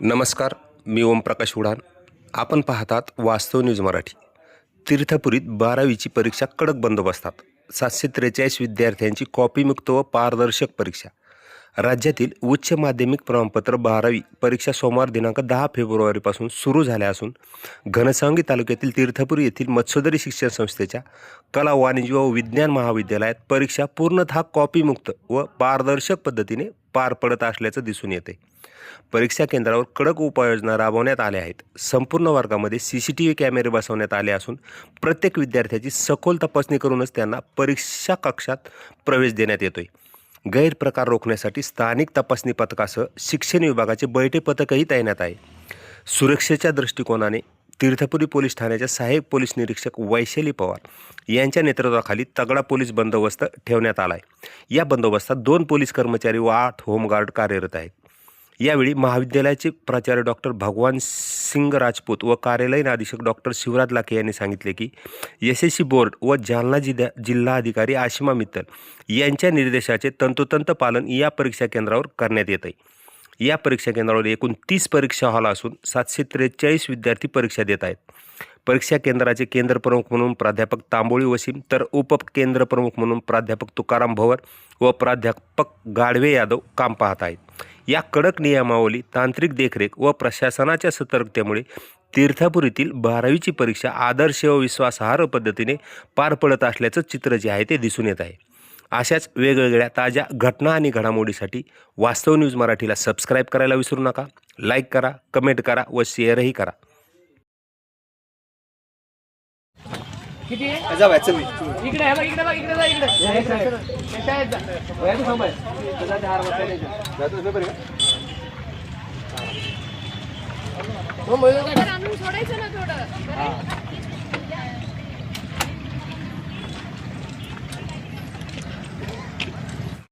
नमस्कार मी ओमप्रकाश उडान आपण पाहतात वास्तव न्यूज मराठी. तीर्थपुरीत बारावीची परीक्षा कडक बंदोबस्तात. सातशे त्रेचाळीस विद्यार्थ्यांची कॉपीमुक्त व पारदर्शक परीक्षा. राज्यातील उच्च माध्यमिक प्रमाणपत्र बारावी परीक्षा सोमवार दिनांक दहा फेब्रुवारीपासून सुरू झाल्या असून घनसावंगी तालुक्यातील तीर्थपुरी येथील मत्स्योदरी शिक्षण संस्थेच्या कला वाणिज्य व विज्ञान महाविद्यालयात परीक्षा पूर्णतः कॉपीमुक्त व पारदर्शक पद्धतीने पार पडत असल्याचं दिसून येते. परीक्षा केंद्रावर कडक उपाययोजना राबवण्यात आल्या आहेत. संपूर्ण वर्गामध्ये सी सी टी व्ही कॅमेरे बसवण्यात आले असून प्रत्येक विद्यार्थ्याची सखोल तपासणी करूनच त्यांना परीक्षा कक्षात प्रवेश देण्यात येतोय. गैरप्रकार रोखण्यासाठी स्थानिक तपासणी पथकासह शिक्षण विभागाचे बैठे पथकही तैनात आहे. सुरक्षेच्या दृष्टिकोनाने तीर्थपुरी पोलीस ठाण्याच्या सहाय्यक पोलीस निरीक्षक वैशाली पवार यांच्या नेतृत्वाखाली तगडा पोलीस बंदोबस्त ठेवण्यात आला आहे या बंदोबस्तात दोन पोलीस कर्मचारी व आठ होमगार्ड कार्यरत आहेत. यावेळी महाविद्यालयाचे प्राचार्य डॉक्टर भगवान सिंग राजपूत व कार्यालयीन अधीक्षक डॉक्टर शिवराज लाखे यांनी सांगितले की एस एस सी बोर्ड व जालना जिल्हा जिल्हा अधिकारी आशिमा मित्तल यांच्या निर्देशाचे तंतोतंत पालन या परीक्षा केंद्रावर करण्यात येत आहे या परीक्षा केंद्रावर एकूण तीस परीक्षा हॉल असून सातशे त्रेचाळीस विद्यार्थी परीक्षा देत आहेत. परीक्षा केंद्राचे केंद्रप्रमुख म्हणून प्राध्यापक तांबोळी वसीम तर उपकेंद्रप्रमुख म्हणून प्राध्यापक तुकाराम भवर व प्राध्यापक गाडवे यादव काम पाहत आहेत. या कडक नियमावली तांत्रिक देखरेख व प्रशासनाच्या सतर्कतेमुळे तीर्थापुरीतील बारावीची परीक्षा आदर्श व विश्वासार्ह पद्धतीने पार पडत असल्याचं चित्र जे आहे ते दिसून येत आहे. अशाच वेगवेगळ्या ताज्या घटना आणि घडामोडीसाठी वास्तव न्यूज मराठीला सबस्क्राईब करायला विसरू नका लाईक करा कमेंट करा व शेअरही करा. किती आहे? जा बाय चल मी इकडे आहे बघ, इकडे बघ, इकडे बघ, इकडे. हे इकडे. हे काय आहे? वयाचं थांब आहे. तुझा ते हार बसलेला आहे. जातो पेपर आहे हो, बोलू नका. आणून सोडायचं